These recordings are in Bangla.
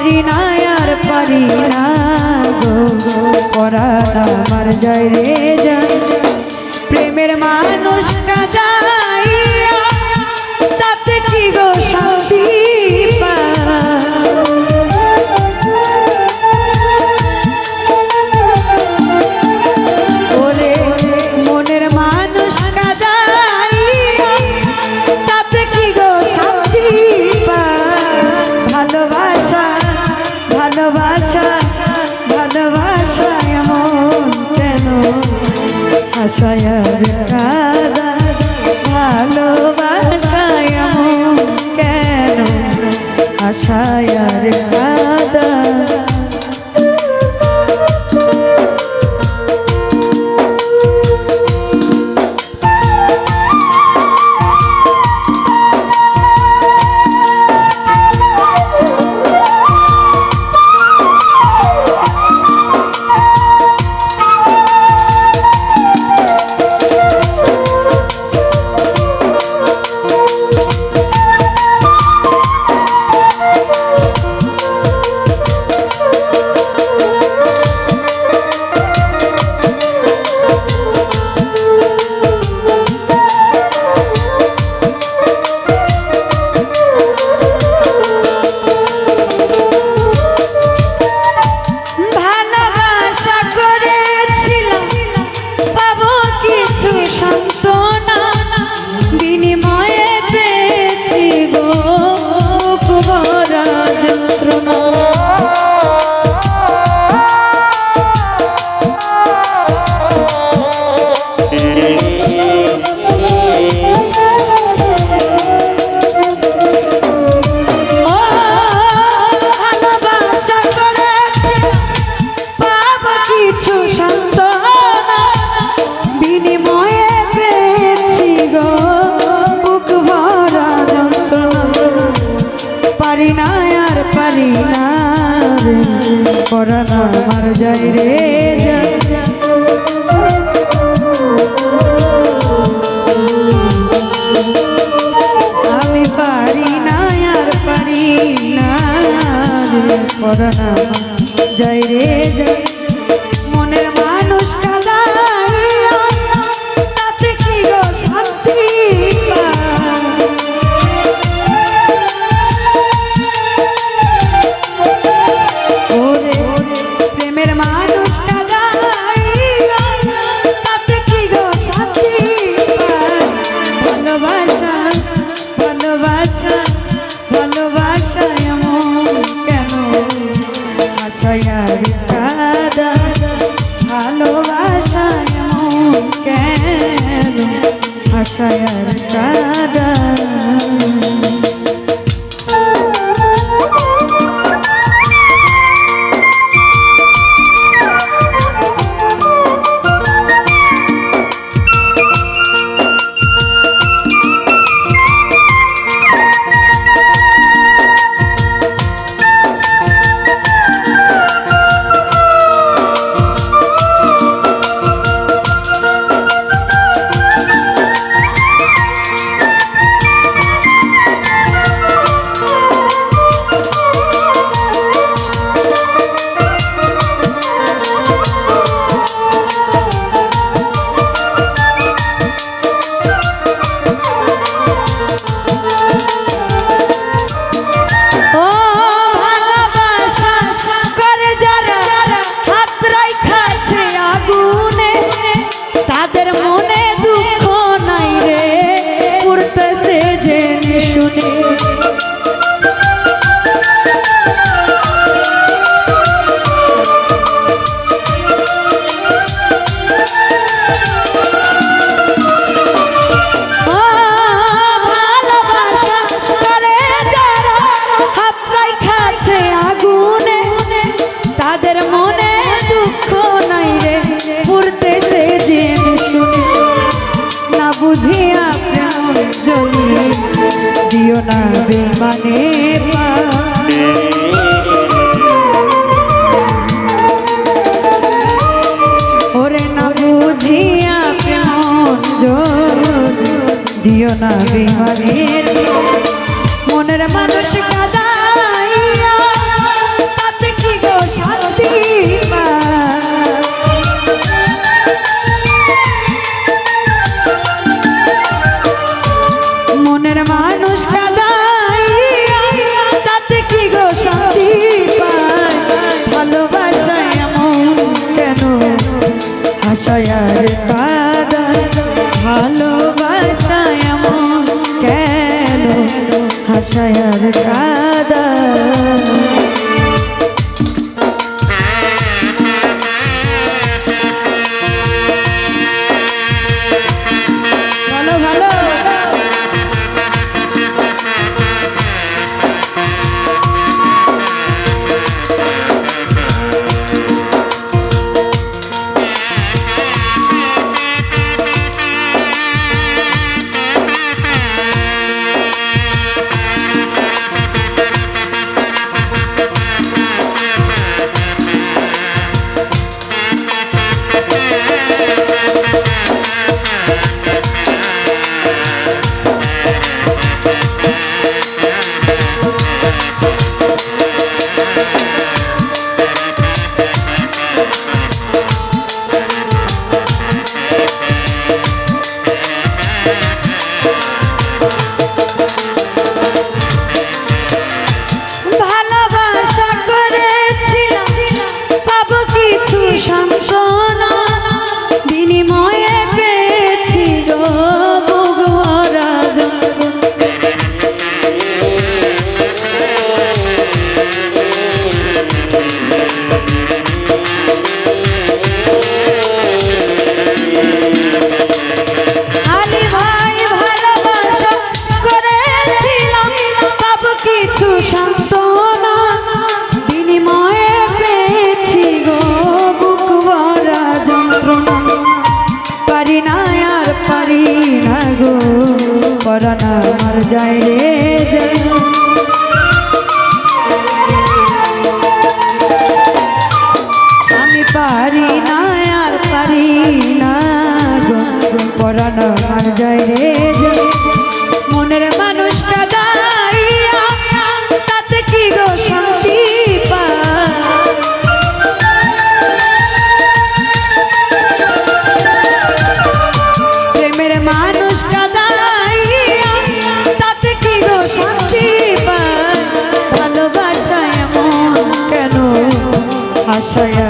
পারি না, আর পারি না গো গো। করা আমার জয় রে যায় প্রেমের মানুষ কাজাই আশায় পারি না, আর পারি না করানো আমার যাই রে আমি পারি না, আর পারি না যাই রে বুঝিয়া প্রেম জলি দিও না বিমানে ওরে না বুঝিয়া প্রেম জলি দিও না বিমানের ভালোবাসায় কাদা ভালোবাসায় মন কেন? হাসায় কাদা যায় রে আমি পারি না আর পারি না পরানো আমার যায় রে মনের মা Yeah.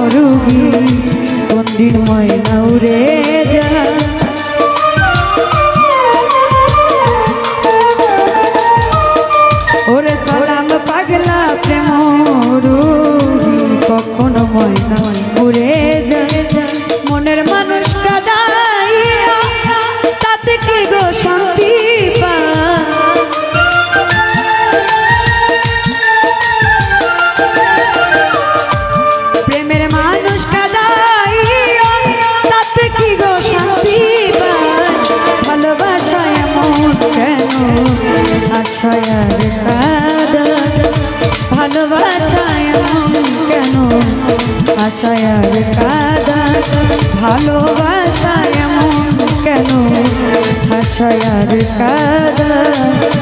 মরুবি কোনদিন ময়নাউরে আশায়ার কাদা।